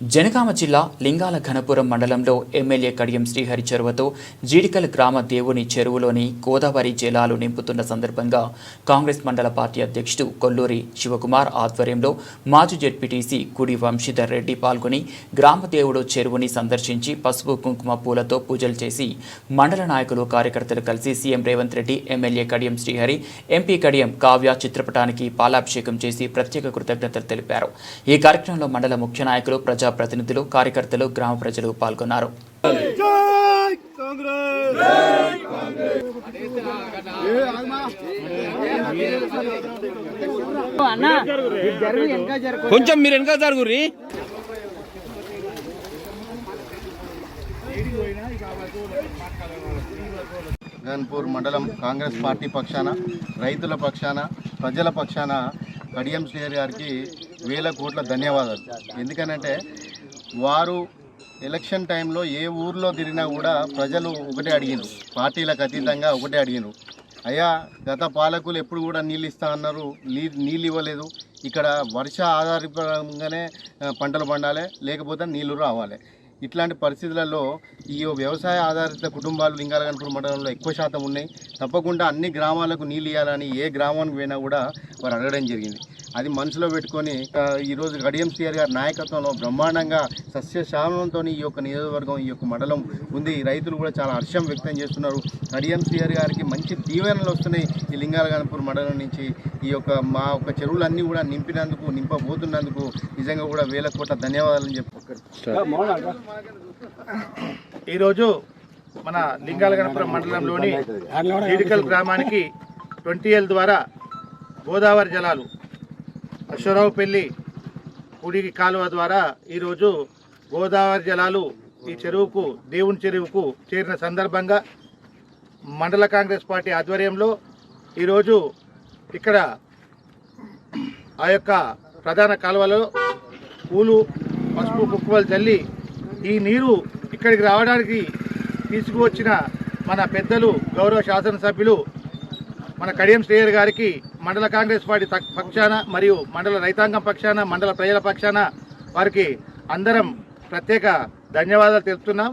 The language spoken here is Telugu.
జనగామ జిల్లా లింగాల ఘనపురం మండలంలో ఎమ్మెల్యే కడియం శ్రీహరి చెరువతో జీడికల్ గ్రామ దేవుని చెరువులోని గోదావరి జలాలు నింపుతున్న సందర్భంగా కాంగ్రెస్ మండల పార్టీ అధ్యక్షుడు కొల్లూరి శివకుమార్ ఆధ్వర్యంలో మాజీ జెడ్పీటీసీ కుడి వంశీధర్ రెడ్డి పాల్గొని గ్రామ దేవుడు చెరువుని సందర్శించి పసుపు కుంకుమ పూలతో పూజలు చేసి మండల నాయకులు కార్యకర్తలు కలిసి CM Revanth Reddy MLA Kadiyam Srihari MP Kadiyam Kavya చిత్రపటానికి పాలాభిషేకం చేసి ప్రత్యేక కృతజ్ఞతలు తెలిపారు. ఈ కార్యక్రమంలో మండల ముఖ్య నాయకులు ప్రజాప్రతినిధులు కార్యకర్తలు గ్రామ ప్రజలు పాల్గొన్నారు. జై కాంగ్రెస్ కొంచెం మీరు వెనక జరుగురి గన్పూర్ మండలం కాంగ్రెస్ పార్టీ పక్షాన రైతుల పక్షాన ప్రజల పక్షాన కడియం శ్రీహరి గారికి వేల కోట్ల ధన్యవాదాలు. ఎందుకనంటే వారు ఎలక్షన్ టైంలో ఏ ఊర్లో తిరిగినా కూడా ప్రజలు ఒకటే అడిగినారు. పార్టీలకు అతీతంగా ఒకటే అడిగినారు. అయ్యా గత పాలకులు ఎప్పుడు కూడా నీళ్ళు ఇస్తా అన్నారు. నీళ్ళు ఇవ్వలేదు. ఇక్కడ వర్ష ఆధారితంగానే పంటలు పండాలి. లేకపోతే నీళ్ళు రావాలి. ఇట్లాంటి పరిస్థితులలో ఈ వ్యవసాయ ఆధారిత కుటుంబాలు లింగాలగనపూర్ మండలంలో ఎక్కువ శాతం ఉన్నాయి. తప్పకుండా అన్ని గ్రామాలకు నీళ్ళు ఇవ్వాలని ఏ గ్రామానికి పోయినా కూడా వారు అడగడం జరిగింది. అది మనసులో పెట్టుకొని ఈరోజు గడియం సిఆర్ గారి నాయకత్వంలో బ్రహ్మాండంగా సస్యశ్యామలంతో ఈ యొక్క నియోజకవర్గం ఈ యొక్క మండలం ఉంది. రైతులు కూడా చాలా హర్షం వ్యక్తం చేస్తున్నారు. గడియం సిఆర్ గారికి మంచి దీవెనలు వస్తున్నాయి ఈ లింగాలగనపురం మండలం నుంచి. ఈ యొక్క మా యొక్క చెరువులన్నీ కూడా నింపినందుకు నింపబోతున్నందుకు నిజంగా కూడా వేల కోట్ల ధన్యవాదాలు చెప్పి. ఈరోజు మన లింగాలగనపురం మండలంలోని జీడికల్ గ్రామానికి ట్వంటీ ఎల్ ద్వారా గోదావరి జలాలు అశ్వరావుపల్లి కుడికి కాలువ ద్వారా ఈరోజు గోదావరి జలాలు ఈ చెరువుకు దేవుని చెరువుకు చేరిన సందర్భంగా మండల కాంగ్రెస్ పార్టీ ఆధ్వర్యంలో ఈరోజు ఇక్కడ ఆ యొక్క ప్రధాన కాలువలో పూలు పసుపు కుక్కువలు చల్లి ఈ నీరు ఇక్కడికి రావడానికి తీసుకువచ్చిన మన పెద్దలు గౌరవ శాసనసభ్యులు మన కడియం శ్రేయర్ గారికి మండల కాంగ్రెస్ పార్టీ తక్- పక్షాన మరియు మండల రైతాంగం పక్షాన మండల ప్రజల పక్షాన వారికి అందరం ప్రత్యేక ధన్యవాదాలు తెలుపుతున్నాం.